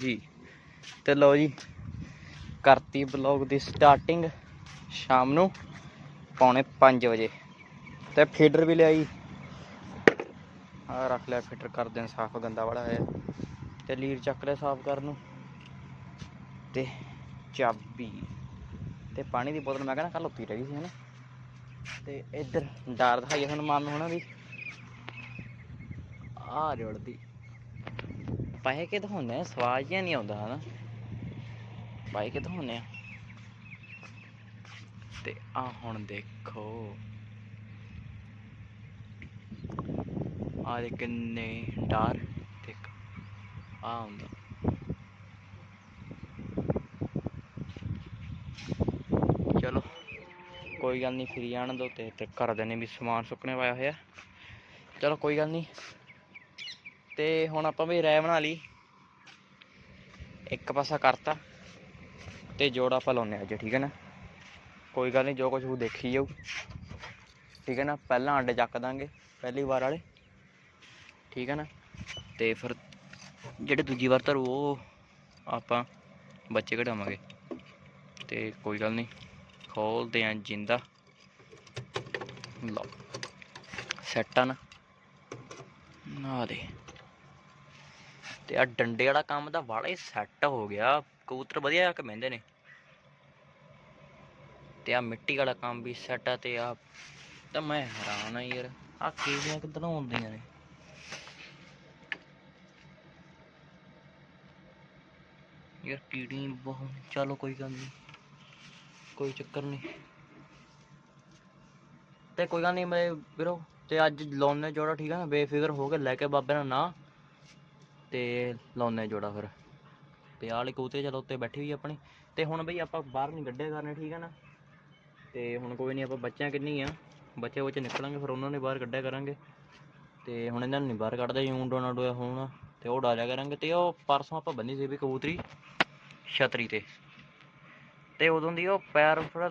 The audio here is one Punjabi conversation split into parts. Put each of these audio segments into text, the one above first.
ਜੀ। ਤੇ ਲਓ ਜੀ, ਕਰਤੀ ਬਲੌਗ ਦੀ ਸਟਾਰਟਿੰਗ ਸ਼ਾਮ ਨੂੰ ਪੌਣੇ 5 ਵਜੇ। ਤੇ ਫੀਡਰ ਵੀ ਲਿਆਈ। ਆ ਰੱਖ ਲਿਆ ਫੀਡਰ ਕਰਦੇ ਨੇ ਸਾਫ਼, ਗੰਦਾ ਵਾਲਾ ਹੈ ਤੇ ਲੀਰ ਚੱਕ ਲਿਆ ਸਾਫ਼ ਕਰਨ ਨੂੰ। ਤੇ ਚਾਬੀ। ਤੇ ਪਾਣੀ ਦੀ ਬੋਤਲ, ਮੈਂ ਕਹਿੰਦਾ ਕੱਲ ਉੱਤੀ ਰਹਿ ਗਈ ਸੀ, ਹਨਾ। ਤੇ ਇੱਧਰ ਡਾਰ ਦਿਖਾਈਏ ਤੁਹਾਨੂੰ ਮਾਮੇ ਹੋਣਾ ਵੀ ਆ ਜੁੜਦੀ। ਪਾਏ ਕਿ ਦਿਖਾਉਂਦੇ ਸਵਾਦ ਜਿਹਾ ਨਹੀਂ ਆਉਂਦਾ, ਹਨਾ? ਪਾਏ ਕਿ ਦਿਖਾਉਂਦੇ ਆ? ਤੇ ਆ ਹੁਣ ਦੇਖੋ। ਆ ਦੇ ਕਿੰਨੇ ਡਾਰ ਤੇ ਆ ਹੁੰਦਾ। ਚਲੋ, ਕੋਈ ਗੱਲ ਨਹੀਂ, ਫਰੀ ਜਾਣ ਦੋ ਤੇ ਤੇ ਘਰਦਿਆਂ ਨੇ ਵੀ ਸਮਾਨ ਸੁੱਕਣੇ ਪਾਇਆ ਹੋਇਆ। ਚਲੋ, ਕੋਈ ਗੱਲ ਨਹੀਂ। ਤੇ ਹੁਣ ਆਪਾਂ ਵੀ ਰਾਇ ਬਣਾ ਲਈ। ਇੱਕ ਪਾਸਾ ਕਰਤਾ ਤੇ ਜੋੜ ਆਪਾਂ ਲਾਉਨੇ ਅੱਜ, ਠੀਕ ਹੈ ਨਾ? ਕੋਈ ਗੱਲ ਨਹੀਂ, ਜੋ ਕੁਝ ਉਹ ਦੇਖੀ ਜਾਊ। ਠੀਕ ਹੈ ਨਾ? ਪਹਿਲਾਂ ਆਂਡੇ ਚੱਕ ਦਾਂਗੇ, ਪਹਿਲੀ ਵਾਰ ਵਾਲੇ। ਠੀਕ ਹੈ ਨਾ? ਤੇ ਫਿਰ ਜਿਹੜੇ ਦੂਜੀ ਵਾਰ ਧਰੂ, ਉਹ ਆਪਾਂ ਬੱਚੇ ਕਢਾਵਾਂਗੇ। ਤੇ ਕੋਈ ਗੱਲ ਨਹੀਂ, ਖੋਲਦੇ ਆਂ ਜਿੰਦਾ। ਲਓ, ਸੈੱਟ ਆ ਨਾ। ਨਾ ਦੇ। ਤੇ ਆ ਡੰਡੇ ਵਾਲਾ ਕੰਮ ਤਾਂ ਵਾਲਾ ਹੀ ਸੈੱਟ ਹੋ ਗਿਆ। ਕਬੂਤਰ ਵਧੀਆ ਆ ਕੇ ਬਹਿੰਦੇ ਨੇ। ਤੇ ਆ ਮਿੱਟੀ ਵਾਲਾ ਕੰਮ ਵੀ ਸੈੱਟ ਆ ਤੇ ਆ ਤਾਂ ਮੈਂ ਹੈਰਾਨ ਆ ਯਾਰ। ਆ ਕੀੜੀਆਂ ਕਿੱਧਰੋਂ ਆਉਂਦੀਆਂ ਨੇ? ਯਾਰ ਕੀੜੀ ਬਹੁਤ ਚਲੋ ਕੋਈ ਗੱਲ ਨਹੀਂ ਕੋਈ ਚੱਕਰ ਨਹੀਂ ਤੇ ਕੋਈ ਗੱਲ ਨਹੀਂ ਮੇਰੇ ਵੀਰੋ, ਤੇ ਅੱਜ ਲਾਉਨੇ ਜੋੜਾ ਠੀਕ ਆ ਨਾ, ਬੇਫਿਕਰ ਹੋ ਕੇ ਲੈ ਕੇ ਬਾਬੇ ਨਾਲ ਨਾ। ਤੇ ਲਾਉਨੇ ਜੋੜਾ ਫਿਰ। ਤੇ ਆਹ ਵਾਲੀ ਕਬੂਤਰੀ ਚਲੋ ਉੱਤੇ ਬੈਠੀ ਹੋਈ ਆਪਣੀ। ਤੇ ਹੁਣ ਬਈ ਆਪਾਂ ਬਾਹਰ ਨਹੀਂ ਗੱਡੇ ਕਰਨੇ, ਠੀਕ ਹੈ ਨਾ? ਤੇ ਹੁਣ ਕੋਈ ਨਹੀਂ ਆਪਾਂ ਬੱਚਿਆਂ ਕਿੰਨੀ ਆ ਬੱਚੇ ਬੱਚੇ ਨਿਕਲਾਂਗੇ, ਫਿਰ ਉਹਨਾਂ ਨੇ ਬਾਹਰ ਕੱਢਿਆ ਕਰਾਂਗੇ। ਤੇ ਹੁਣ ਇਹਨਾਂ ਨੂੰ ਨਹੀਂ ਬਾਹਰ ਕੱਢਦੇ ਯੂੰ ਡੋਣਾ ਡੋਇਆ ਹੋਣਾ। ਤੇ ਉਹ ਡਾਲਿਆ ਕਰਾਂਗੇ, ਤੇ ਉਹ ਪਰਸੋਂ ਆਪਾਂ ਬੰਨੀ ਸੀ ਵੀ ਕਬੂਤਰੀ ਛਤਰੀ ਤੇ। ਤੇ ਉਦੋਂ ਦੀ ਉਹ ਪੈਰ ਥੋੜਾ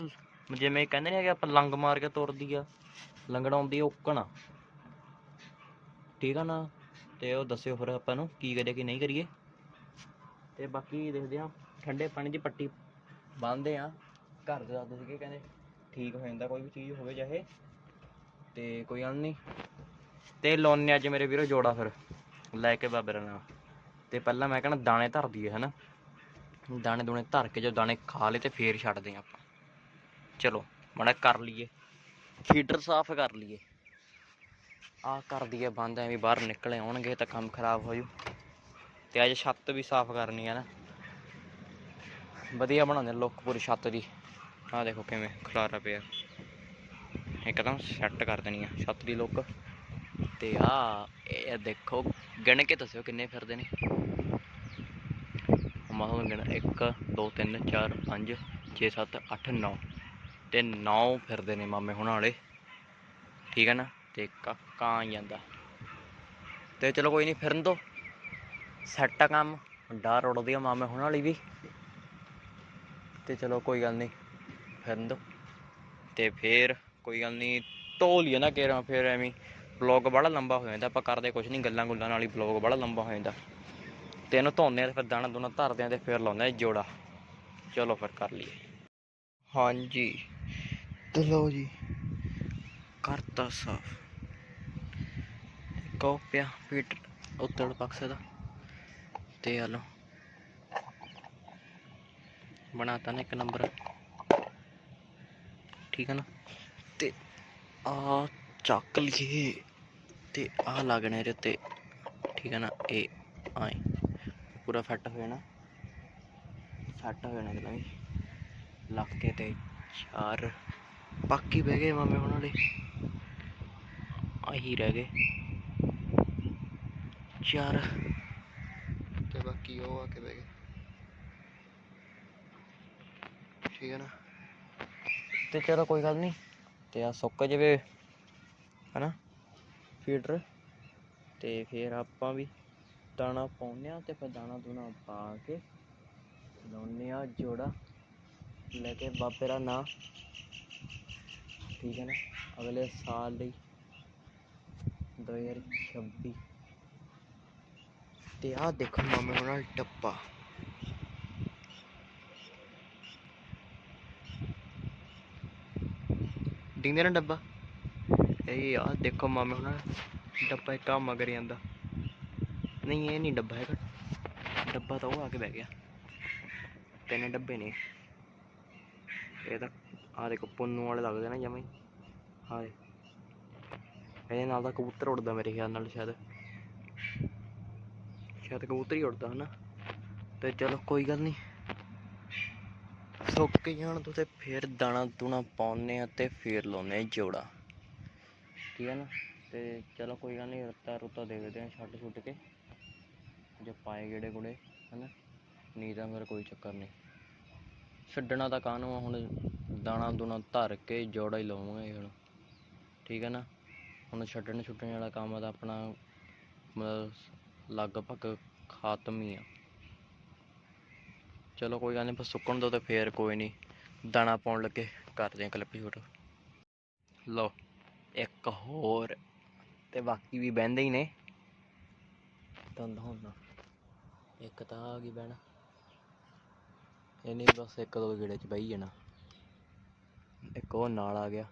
ਜਿਵੇਂ ਕਹਿੰਦੇ ਨੇ ਕਿ ਆਪਾਂ, ਲੰਗ ਮਾਰ ਕੇ ਤੁਰਦੀ ਆ। ਲੰਗੜਾ ਆਉਂਦੀ ਆ, ਉੱਕਣਾ। ਠੀਕ ਆ ਨਾ? ਤੇ ਉਹ ਦੱਸਿਓ ਫਿਰ ਆਪਾਂ ਨੂੰ ਕੀ ਕਰੀਏ ਕੀ ਨਹੀਂ ਕਰੀਏ। ਤੇ ਬਾਕੀ ਦੇਖਦੇ ਆ ਠੰਡੇ ਪਾਣੀ ਦੀ ਪੱਟੀ ਬੰਨਦੇ ਆ ਘਰ ਦੇ ਦੱਸਦੇ ਸੀਗੇ ਕਹਿੰਦੇ ਠੀਕ ਹੋ ਜਾਂਦਾ, ਕੋਈ ਵੀ ਚੀਜ਼ ਹੋਵੇ ਚਾਹੇ। ਤੇ ਕੋਈ ਗੱਲ ਨਹੀਂ। ਤੇ ਲਾਉਣੇ ਅੱਜ ਮੇਰੇ ਵੀਰੋ ਜੋੜਾ ਫਿਰ, ਲੈ ਕੇ ਬਾਬੇ ਦਾ ਨਾਮ। ਤੇ ਪਹਿਲਾਂ ਮੈਂ ਕਹਿੰਦਾ ਦਾਣੇ ਧਰ ਦਈਏ, ਹਨਾ। ਦਾਣੇ ਦੂਣੇ ਧਰ ਕੇ ਜੋ ਦਾਣੇ ਖਾ ਲਏ ਤੇ ਫੇਰ ਛੱਡਦੇ ਆ ਆਪਾਂ। ਚਲੋ, ਮਾੜਾ ਕਰ ਲਈਏ। ਫੀਡਰ ਸਾਫ਼ ਕਰ ਲਈਏ। ਆ ਕਰਦੀ ਹੈ ਬੰਦ, ਐਵੇਂ ਬਾਹਰ ਨਿਕਲੇ ਆਉਣਗੇ ਤਾਂ ਕੰਮ ਖਰਾਬ ਹੋ ਜੂ। ਤੇ ਅੱਜ ਛੱਤ ਵੀ ਸਾਫ਼ ਕਰਨੀ ਹੈ ਨਾ। ਵਧੀਆ ਬਣਾਉਂਦੇ ਲੁੱਕ ਪੂਰੀ ਛੱਤ ਦੀ। ਆਹ ਦੇਖੋ ਕਿਵੇਂ ਖਲਾਰਾ ਪਿਆ। ਇੱਕਦਮ ਸੈੱਟ ਕਰ ਦੇਣੀ ਆ ਛੱਤ ਦੀ ਲੁੱਕ ਤੇ ਆ, ਇਹ ਦੇਖੋ ਗਿਣ ਕੇ ਦੱਸਿਓ ਕਿੰਨੇ ਫਿਰਦੇ ਨੇ। ਮਤਲਬ ਗਿਣ 1 2 3 4 5 6 7 8 9 ਤੇ 9 ਫਿਰਦੇ ਨੇ ਮਾਮੇ ਹੁਣ ਵਾਲੇ। ਠੀਕ ਹੈ ਨਾ? ਤੇ ਕਾਕਾ ਆ ਜਾਂਦਾ। ਤੇ ਚਲੋ ਕੋਈ ਨਹੀਂ ਫਿਰਨ ਦੋ। ਸੈੱਟ ਆ ਕੰਮ। ਡਰ ਉੜਦੀ ਆ ਮਾਮੇ ਹੁਣਾਂ ਵਾਲੀ ਵੀ। ਤੇ ਚਲੋ ਕੋਈ ਗੱਲ ਨਹੀਂ ਫਿਰਨ ਦੋ। ਤੇ ਫੇਰ ਕੋਈ ਗੱਲ ਨਹੀਂ ਧੋ ਲਈਏ ਨਾ ਕੇਰਾਂ, ਫੇਰ ਐਵੇਂ ਬਲੌਗ ਬੜਾ ਲੰਬਾ ਹੋ ਜਾਂਦਾ। ਆਪਾਂ ਕਰਦੇ ਕੁਝ ਨਹੀਂ ਗੱਲਾਂ ਗੁੱਲਾਂ ਨਾਲ ਹੀ ਬਲੌਗ ਬੜਾ ਲੰਬਾ ਹੋ ਜਾਂਦਾ। ਤੇ ਇਹਨੂੰ ਧੋਨੇ ਤੇ ਫਿਰ ਦਾਣਾ ਦੁਨਾ ਧਰਦੇ ਆ ਤੇ ਫਿਰ ਲਾਉਂਦੇ ਆ ਜੋੜਾ। ਚਲੋ ਫਿਰ ਕਰ ਲਈਏ। ਹਾਂਜੀ। ਤੇ ਲਓ ਜੀ। ਕਰਤਾ ਸਾਫ਼। ਕੋ ਪਿਆ ਉੱਤਰ ਪਕਸੇ ਦਾ। ਤੇ ਆ ਬਣਾਤਾ ਨਾ ਇੱਕ ਨੰਬਰ। ਠੀਕ ਹੈ ਨਾ? ਤੇ ਆ ਚੱਕ ਲਈਏ। ਤੇ ਆ ਲੱਗਣੇ ਇਹਦੇ ਉੱਤੇ। ਠੀਕ ਹੈ ਨਾ? ਇਹ ਆਏ ਪੂਰਾ ਫਿੱਟ ਹੋ ਜਾਣਾ। ਸੈੱਟ ਹੋ ਜਾਣਾ ਇਹਦਾ ਵੀ। ਲੱਗ ਕੇ ਤੇ ਚਾਰ। ਬਾਕੀ ਬਹਿ ਗਏ ਮਾਮੇ ਉਹਨਾਂ ਦੇ। ਆਹੀ ਰਹਿ ਗਏ। ਚਾਰ ਤੇ ਬਾਕੀ ਉਹ ਆ ਕੇ ਬਹਿ ਗਏ। ਠੀਕ ਹੈ ਨਾ? ਤੇ ਚਲੋ ਕੋਈ ਗੱਲ ਨਹੀਂ। ਤੇ ਆ ਸੁੱਕ ਜਵੇ ਹਨਾ? ਫੀਡਰ ਤੇ ਫਿਰ ਆਪਾਂ ਵੀ ਦਾਣਾ ਪਾਉਂਦੇ ਆ ਤੇ ਫਿਰ ਦਾਣਾ ਦੂਣਾ ਪਾ ਕੇ ਲਾਉਂਦੇ ਆ ਜੋੜਾ। ਲੈ ਕੇ ਬਾਬੇ ਦਾ ਨਾਂ। ਠੀਕ ਹੈ ਨਾ? ਅਗਲੇ ਸਾਲ ਲਈ। 2026 ਤੇ ਆਹ ਦੇਖੋ ਮਾਮੇ ਹੋਣਾ ਡੱਬਾ। ਦਿੰਦੇ ਨਾ ਡੱਬਾ? ਇਹ ਆ ਦੇਖੋ ਮਾਮੇ ਹੋਣਾ ਡੱਬਾ ਇੱਕ ਆ ਮਗਰ ਜਾਂਦਾ। ਨਹੀਂ, ਇਹ ਨਹੀਂ ਡੱਬਾ ਹੈਗਾ। ਡੱਬਾ ਤਾਂ ਉਹ ਆ ਕੇ ਬਹਿ ਗਿਆ। ਤਿੰਨ ਡੱਬੇ ਨੇ। ਇਹ ਤਾਂ ਆ ਦੇਖੋ ਪੁੰਨੂ ਵਾਲੇ ਲੱਗਦੇ ਨਾ ਜਮੇ ਹਾਂ। ਇਹਦੇ ਨਾਲ ਤਾਂ ਕਬੂਤਰ ਉੜਦਾ ਮੇਰੇ ਖਿਆਲ ਨਾਲ ਸ਼ਾਇਦ। ਸ਼ਾਇਦ ਕਬੂਤਰ ਹੀ ਉੜਦਾ ਹਨਾ। ਤੇ ਚਲੋ ਕੋਈ ਗੱਲ ਨਹੀਂ ਸੁੱਕ ਜਾਣ ਤੋਂ ਤੇ ਫਿਰ ਦਾਣਾ ਦੂਣਾ ਪਾਉਨੇ ਆ ਤੇ ਫਿਰ ਲਾਉਨੇ ਜੋੜਾ। ਠੀਕ ਹੈ ਨਾ? ਤੇ ਚਲੋ ਕੋਈ ਗੱਲ ਨਹੀਂ ਰੁੱਤਾ ਰੁੱਤਾ ਦੇਖਦੇ ਆ ਛੱਡ ਛੁੱਟ ਕੇ। ਜੇ ਪਾਏ ਗੇੜੇ ਗੁੜੇ, ਹਨਾ? ਨਹੀਂ ਤਾਂ ਫਿਰ ਕੋਈ ਚੱਕਰ ਨਹੀਂ ਛੱਡਣਾ ਤਾਂ ਕਾਹਨੂੰ ਆ, ਹੁਣ ਦਾਣਾ ਦੂਣਾ ਧਰ ਕੇ ਜੋੜਾ ਹੀ ਲਾਵਾਂਗੇ ਹੁਣ। ਠੀਕ ਹੈ ਨਾ? ਹੁਣ ਛੱਡਣ ਛੁੱਟਣ ਵਾਲਾ ਕੰਮ ਤਾਂ ਆਪਣਾ ਲਗਭਗ ਖਾਤਮ ਹੀ ਆ। ਚਲੋ ਕੋਈ ਗੱਲ ਨਹੀਂ ਬਸ ਸੁੱਕਣ ਦੋ ਤੇ ਫੇਰ ਕੋਈ ਨਹੀਂ ਦਾਣਾ ਪਾਉਣ ਲੱਗੇ, ਕਰਦੇ ਆ ਕਲਿੱਪ ਸ਼ੂਟ ਲਓ, ਇੱਕ ਹੋਰ ਤੇ ਬਾਕੀ ਵੀ ਬਹਿੰਦੇ ਹੀ ਨੇ। ਦੰਦ ਹੁੰਦਾ ਇੱਕ ਤਾਂ ਆ ਗਈ ਬਹਿਣਾ। ਇਹਨੇ ਬਸ ਇੱਕ ਦੋ ਗੇੜੇ ਚ ਬਹਿ ਜਾਣਾ। ਇੱਕ ਉਹ ਨਾਲ ਆ ਗਿਆ।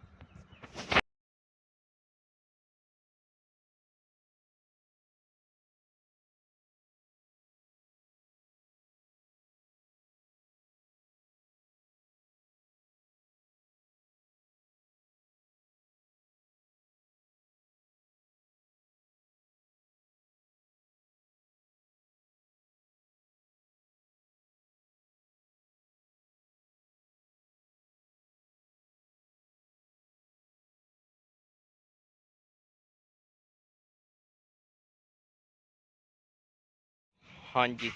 ਹਾਂਜੀ।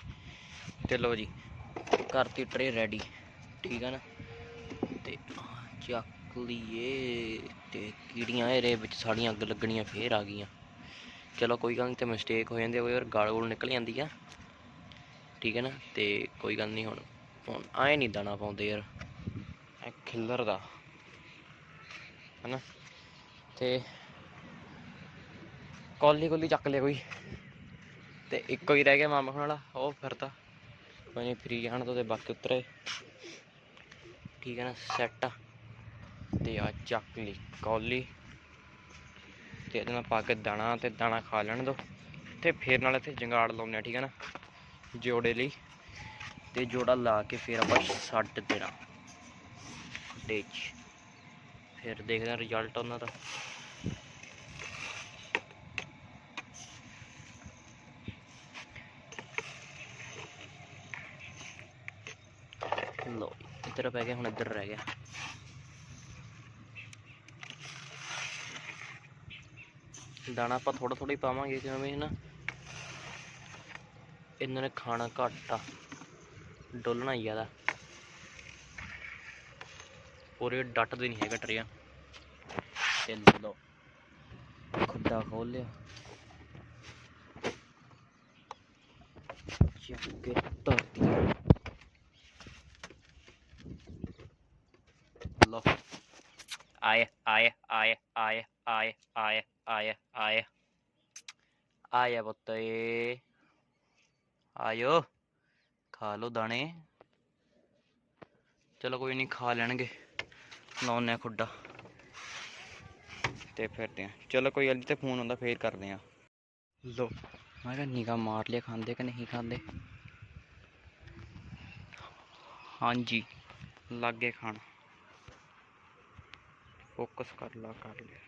ਤੇ ਲਓ ਜੀ, ਕਰਤੀ ਟਰੇ ਰੈਡੀ ਠੀਕ ਹੈ ਨਾ? ਤੇ ਚੱਕ ਲਈਏ ਤੇ ਕੀੜੀਆਂ ਇਹਦੇ ਵਿੱਚ ਸਾਡੀਆਂ ਅੱਗ ਲੱਗਣੀਆਂ ਫੇਰ ਆ ਗਈਆਂ। ਚਲੋ ਕੋਈ ਗੱਲ ਨਹੀਂ ਤੇ ਮਿਸਟੇਕ ਹੋ ਜਾਂਦੀ ਹੈ ਕੋਈ ਵਾਰ ਗਾਲ ਗੋਲ ਨਿਕਲ ਜਾਂਦੀ ਆ। ਠੀਕ ਹੈ ਨਾ? ਤੇ ਕੋਈ ਗੱਲ ਨਹੀਂ ਹੁਣ ਹੁਣ ਆਏ ਨਹੀਂ ਦਾਣਾ ਪਾਉਂਦੇ ਯਾਰ ਐ ਖਿੱਲਰ ਦਾ। ਹਨਾ? ਤੇ ਕੌਲੀ ਕੋਲੀ ਚੱਕ ਲਿਆ ਕੋਈ। ਤੇ ਇੱਕੋ ਹੀ ਰਹਿ ਗਿਆ ਮਾਮਾ ਵਾਲਾ, ਉਹ ਫਿਰਦਾ। ਕੋਈ ਨਹੀਂ ਫਰੀ ਜਾਣ ਤੋਂ ਤੇ ਬਾਕੀ ਉਤਰੇ। ਠੀਕ ਹੈ ਨਾ ਸੈੱਟ ਤੇ ਆ ਚੱਕ ਲਈ ਕੌਲੀ। ਤੇ ਇਹਦੇ ਨਾਲ ਪਾ ਕੇ ਦਾਣਾ, ਤੇ ਦਾਣਾ ਖਾ ਲੈਣ ਦੋ। ਤੇ ਫੇਰ ਨਾਲ ਇੱਥੇ ਜੰਗਾੜ ਲਾਉਂਦੇ ਆ, ਠੀਕ ਹੈ ਨਾ, ਜੋੜੇ ਲਈ। ਤੇ ਜੋੜਾ ਲਾ ਕੇ ਫਿਰ ਆਪਾਂ ਛੱਡ ਦੇਣਾ। ਡੇ ਫਿਰ ਦੇਖਦੇ ਹਾਂ ਰਿਜ਼ਲਟ ਉਹਨਾਂ ਦਾ। ਲੋ ਇੱਧਰ ਪੈ ਗਿਆ ਹੁਣ ਇੱਧਰ ਰਹਿ ਗਿਆ ਦਾਣਾ ਆਪਾਂ ਥੋੜਾ ਥੋੜਾ ਹੀ ਪਾਵਾਂਗੇ ਕਿਉਂਕਿ ਨਾ ਇਹਨਾਂ ਨੇ ਖਾਣਾ ਘੱਟ। ਆ ਡੋਲਣਾ ਹੀ ਜ਼ਿਆਦਾ। ਪੂਰੇ ਡੱਟਦੇ ਨਹੀਂ ਹੈਗਾ ਟਰੀਆਂ। ਤੇ ਲੋ ਖੁੱਡਾ ਖੋਲ ਲਿਆ। ਚੱਕ ਕੇ ਧਰਤੀ ਲੋ ਆਏ ਆਏ ਆਏ ਆਏ ਆਏ ਆਏ ਆਏ ਆਏ ਆਇਆ ਬੱਤੇ ਆਇਓ ਖਾ ਲੋ ਦਾਣੇ ਚਲੋ ਕੋਈ ਨਹੀਂ ਖਾ ਲੈਣਗੇ। ਲਾਉਨੇ ਖੁੱਡਾ। ਤੇ ਫਿਰਦੇ ਆ। ਚਲੋ ਕੋਈ ਗੱਲ ਤੇ ਫੋਨ ਆਉਂਦਾ ਫੇਰ ਕਰਦੇ ਆ। ਲੋ, ਮੈਂ ਕਿਹਾ ਨਿਗਾ ਮਾਰ ਲਿਆ, ਖਾਂਦੇ ਕਿ ਨਹੀਂ ਖਾਂਦੇ? ਹਾਂਜੀ, ਲੱਗੇ ਖਾਣਾ। ਫੋਕਸ ਕਰ ਲਾ, ਕਰ ਲਿਆ।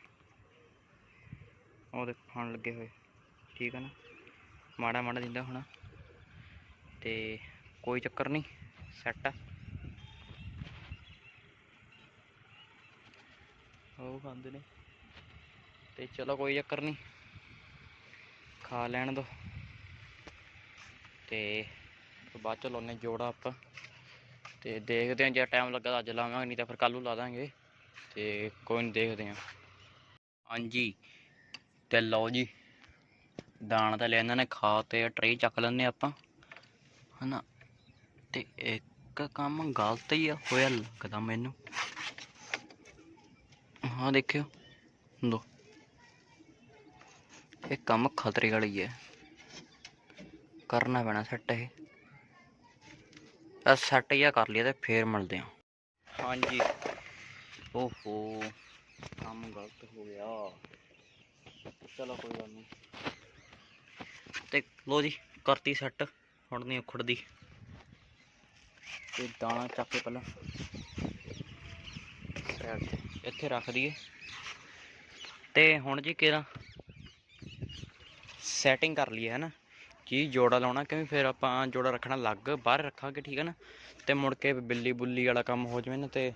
ਉਹਦੇ ਖਾਣ ਲੱਗੇ ਹੋਏ। ਠੀਕ ਹੈ ਨਾ? ਮਾੜਾ ਮਾੜਾ ਦਿੰਦਾ ਹੋਣਾ। ਤੇ ਕੋਈ ਚੱਕਰ ਨਹੀਂ ਸੈੱਟ ਆ। ਉਹ ਖਾਂਦੇ ਨੇ। ਤੇ ਚਲੋ ਕੋਈ ਚੱਕਰ ਨਹੀਂ। ਖਾ ਲੈਣ ਦੋ। ਤੇ ਬਾਅਦ ਚ ਲਾਉਨੇ ਜੋੜਾ ਆਪਾਂ। ਤੇ ਦੇਖਦੇ ਹਾਂ ਜੇ ਟਾਈਮ ਲੱਗਾ ਤਾਂ ਅੱਜ ਲਾਵਾਂਗੇ, ਨਹੀਂ ਤਾਂ ਫਿਰ ਕੱਲ ਨੂੰ ਲਾ ਦਾਂਗੇ। ਤੇ ਕੋਈ ਨਹੀਂ ਦੇਖਦੇ ਹਾਂ ਹਾਂਜੀ, ਤੇ ਲਓ ਜੀ, ਦਾਣਾ ਤਾਂ ਲੈ ਇਹਨਾਂ ਨੇ, ਖਾ ਤੇ ਟਰੇ ਚੱਕ ਲੈਂਦੇ ਆਪਾਂ, ਹਨਾ? ਤੇ ਇੱਕ ਕੰਮ ਗਲਤ ਹੀ ਆ, ਹੋਇਆ ਲੱਗਦਾ ਮੈਨੂੰ। ਹਾਂ ਦੇਖਿਓ ਲੋ ਇਹ ਕੰਮ ਖਤਰੇ ਵਾਲੀ ਹੈ ਕਰਨਾ ਪੈਣਾ ਸੈੱਟ ਇਹ। ਆ ਸੈੱਟ ਜਿਹਾ ਕਰ ਲਿਆ ਤੇ ਫੇਰ ਮਿਲਦੇ ਹਾਂ ਹਾਂਜੀ। ਓਹੋ ਕੰਮ ਗਲਤ ਹੋ ਗਿਆ। ਚਲੋ ਕੋਈ ਗੱਲ ਨਹੀਂ। ਤੇ ਲੋ ਜੀ ਕਰਤੀ ਸੈੱਟ ਹੁਣ ਨਹੀਂ ਉਖੜਦੀ। ਤੇ ਦਾਣਾ ਚੱਕ ਕੇ ਪਹਿਲਾਂ ਸਾਈਡ ਤੇ ਇੱਥੇ ਰੱਖ ਦਈਏ। ਤੇ ਹੁਣ ਜੀ ਕਿਹੜਾ ਸੈਟਿੰਗ ਕਰ ਲਈਏ ਹਨਾ? ਕੀ ਜੋੜਾ ਲਾਉਣਾ ਕਿਉਂਕਿ ਫਿਰ ਆਪਾਂ ਜੋੜਾ ਰੱਖਣਾ ਲੱਗ ਬਾਹਰ ਰੱਖਾਂਗੇ ਠੀਕ ਹੈ ਨਾ? ਤੇ ਮੁੜ ਕੇ ਬਿੱਲੀ ਬੁੱਲੀ ਵਾਲਾ ਕੰਮ ਹੋ ਜਾਵੇ ਨਾ ਤੇ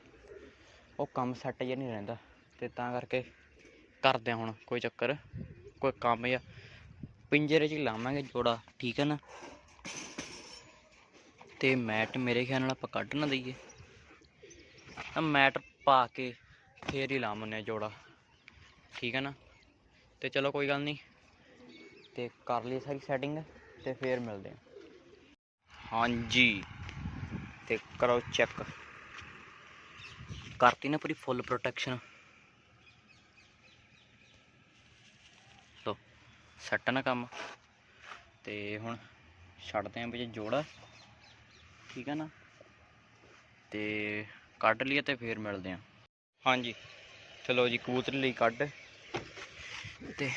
ਉਹ ਕੰਮ ਸੈੱਟ ਜਿਹਾ ਨਹੀਂ ਰਹਿੰਦਾ ਤੇ ਤਾਂ ਕਰਕੇ ਕਰਦੇ ਹੁਣ ਕੋਈ ਚੱਕਰ, ਕੋਈ ਕੰਮ ਜਾਂ ਪਿੰਜਰੇ 'ਚ ਹੀ ਲਾਵਾਂਗੇ ਜੋੜਾ, ਠੀਕ ਹੈ ਨਾ? ਤੇ ਮੈਟ ਮੇਰੇ ਖਿਆਲ ਨਾਲ ਆਪਾਂ ਕੱਢ ਨਾ ਦਈਏ। ਆ ਮੈਟ ਪਾ ਕੇ ਫੇਰ ਹੀ ਲਾਵਾਂਗੇ ਆ ਜੋੜਾ, ਠੀਕ ਹੈ ਨਾ? ਤੇ ਚਲੋ ਕੋਈ ਗੱਲ ਨਹੀਂ। ਤੇ ਕਰ ਲਈ ਸਾਰੀ ਸੈਟਿੰਗ ਤੇ ਫੇਰ ਮਿਲਦੇ ਹਾਂ ਹਾਂਜੀ। ਤੇ ਕਰੋ ਚੈੱਕ ਕਰਤੀ ਨਾ ਪੂਰੀ ਫੁੱਲ ਪ੍ਰੋਟੈਕਸ਼ਨ ਲੋ ਸੈੱਟ ਨਾ ਕੰਮ। ਤੇ ਹੁਣ ਛੱਡਦੇ ਆਂ ਵਿੱਚ ਜੋੜਾ। ਠੀਕ ਹੈ ਨਾ? ਤੇ ਕੱਢ ਲਈਏ ਤੇ ਫੇਰ ਮਿਲਦੇ ਆਂ। ਹਾਂਜੀ। ਚਲੋ ਜੀ, ਕਬੂਤਰੀ ਲਈ ਕੱਢ। ਤੇ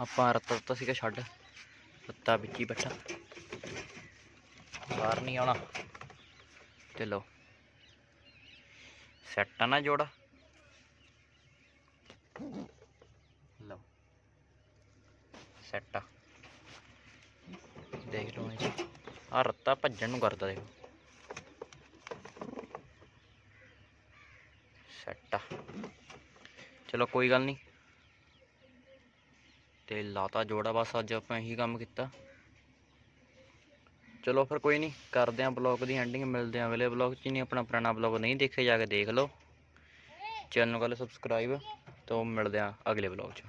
ਆਪਾਂ ਰੱਤਾ ਰੱਤਾ ਸੀਗਾ ਛੱਡ। ਰੱਤਾ ਵਿੱਚ ਹੀ ਬੈਠਾ। ਬਾਹਰ ਨਹੀਂ ਆਉਣਾ। ਚਲੋ ਸੈੱਟ ਆ ਨਾ ਜੋੜਾ। ਲਓ। ਸੈੱਟ ਆ। ਦੇਖ ਲਓ ਇਹ। ਆ ਰੱਤਾ ਭੱਜਣ ਨੂੰ ਕਰਦਾ ਦੇਖੋ। ਸੈੱਟ ਆ। ਚਲੋ ਕੋਈ ਗੱਲ ਨਹੀਂ। ਤੇ ਲਾਤਾ ਜੋੜਾ ਬਸ ਅੱਜ ਆਪਾਂ ਇਹੀ ਕੰਮ ਕੀਤਾ। ਚਲੋ ਫਿਰ ਕੋਈ ਨਹੀਂ, ਕਰਦੇ ਆਂ ਬਲੌਗ ਦੀ ਐਂਡਿੰਗ ਮਿਲਦੇ ਆਂ ਅਗਲੇ ਬਲੌਗ 'ਚ। ਨਹੀਂ ਆਪਣਾ ਪੁਰਾਣਾ ਬਲੌਗ ਨਹੀਂ ਦੇਖੇ ਜਾ ਕੇ ਦੇਖ ਲਓ। ਚੈਨਲ ਨੂੰ ਕਰ ਸਬਸਕ੍ਰਾਈਬ ਤੋਂ ਮਿਲਦੇ ਆਂ ਅਗਲੇ ਬਲੌਗ 'ਚ।